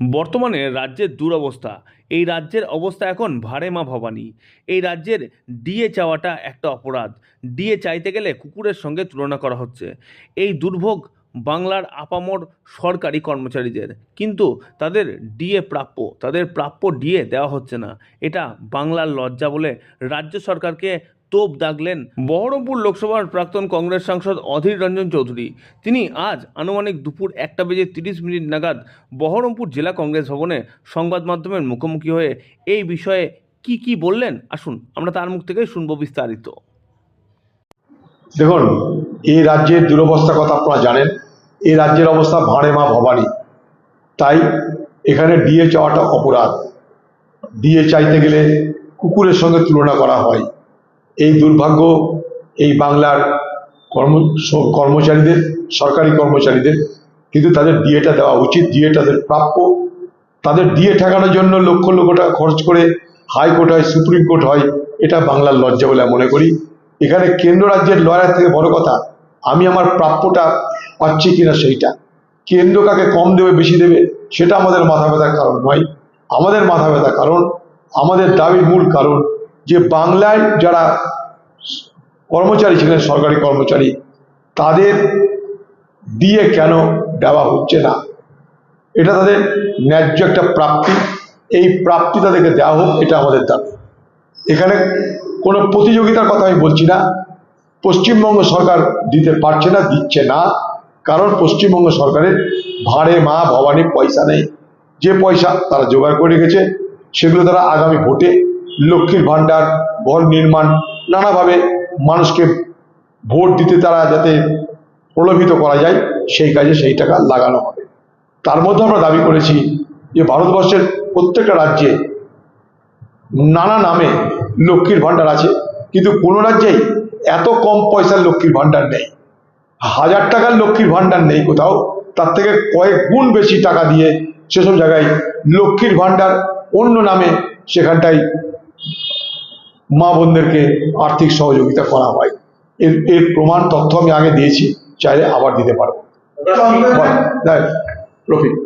বর্তমানে রাজ্যের দুরবস্থা। এই রাজ্যের অবস্থা এখন ভারে মা ভবানী। এই রাজ্যের ডিএ চাওয়াটা একটা অপরাধ। ডিএ চাইতে গেলে কুকুরের সঙ্গে তুলনা করা হচ্ছে। এই দুর্ভোগ বাংলার আপামর সরকারি কর্মচারীদের। কিন্তু তাদের ডিএ প্রাপ্য, তাদের প্রাপ্য ডিএ দেওয়া হচ্ছে না। এটা বাংলার লজ্জা বলে রাজ্য সরকারকে তোপ দাগলেন বহরমপুর লোকসভার প্রাক্তন কংগ্রেস সাংসদ অধীর রঞ্জন চৌধুরী। তিনি আজ আনুমানিক দুপুর একটা বেজে তিরিশ মিনিট নাগাদ বহরমপুর জেলা কংগ্রেস ভবনে সংবাদ মাধ্যমের মুখোমুখি হয়ে এই বিষয়ে কি কি বললেন? আসুন, আমরা তার মুখ থেকে শুনব বিস্তারিত। দেখুন, এই রাজ্যের দুরবস্থার কথা আপনারা জানেন। এই রাজ্যের অবস্থা ভাঁড়ে মা ভবানী। তাই এখানে ডিএ চাওয়াটা অপরাধ। ডিএ চাইতে গেলে কুকুরের সঙ্গে তুলনা করা হয়। এই দুর্ভাগ্য এই বাংলার কর্ম, কর্মচারীদের, সরকারি কর্মচারীদের, কিন্তু তাদের ডিএটা দেওয়া উচিত। ডিএ তাদের প্রাপ্য। তাদের ডিএ ঠেকানোর জন্য লক্ষ লক্ষ টাকা খরচ করে হাইকোর্ট হয়, সুপ্রিম কোর্ট হয়, এটা বাংলার লজ্জা বলে মনে করি। এখানে কেন্দ্র রাজ্যের লড়াই থেকে বড় কথা, আমি আমার প্রাপ্যটা পাচ্ছি কিনা সেইটা। কেন্দ্র কাকে কম দেবে, বেশি দেবে, সেটা আমাদের মাথা ব্যথার কারণ নয়। আমাদের মাথা ব্যথার কারণ, আমাদের দাবির মূল কারণ যে বাংলায় যারা কর্মচারী ছিলেন, সরকারি কর্মচারী, তাদের দিয়ে কেন দেওয়া হচ্ছে না? এটা তাদের ন্যায্য একটা প্রাপ্তি। এই প্রাপ্তি তাদেরকে দেওয়া হোক, এটা আমাদের দাবি। এখানে কোনো প্রতিযোগিতার কথা আমি বলছি না। পশ্চিমবঙ্গ সরকার দিতে পারছে না, দিচ্ছে না। কারণ পশ্চিমবঙ্গ সরকারের ভাড়ে মা ভবানী পয়সা নেই। যে পয়সা তারা জোগাড় করে রেখেছে, সেগুলো তারা আগামী ভোটে লক্ষ্মীর ভাণ্ডার ঘর নির্মাণ, নানাভাবে মানুষকে ভোট দিতে তারা যাতে প্রলোভিত করা যায়, সেই কাজে সেই টাকা লাগানো হবে। তার মধ্যে আমরা দাবি করেছি যে ভারতবর্ষের প্রত্যেকটা রাজ্যে নানা নামে লক্ষ্মীর ভাণ্ডার আছে, কিন্তু কোনো রাজ্যেই এত কম পয়সার লক্ষ্মীর ভাণ্ডার নেই। হাজার টাকার লক্ষ্মীর ভাণ্ডার নেই কোথাও, তার থেকে কয়েক গুণ বেশি টাকা দিয়ে সেসব জায়গায় লক্ষ্মীর ভাণ্ডার অন্য নামে সেখানটায় মা বোনদেরকে আর্থিক সহযোগিতা করা হয়। এর এর প্রমাণ তথ্য আমি আগে দিয়েছি চাইলে আবার দিতে পারব। দেখ, রফিক।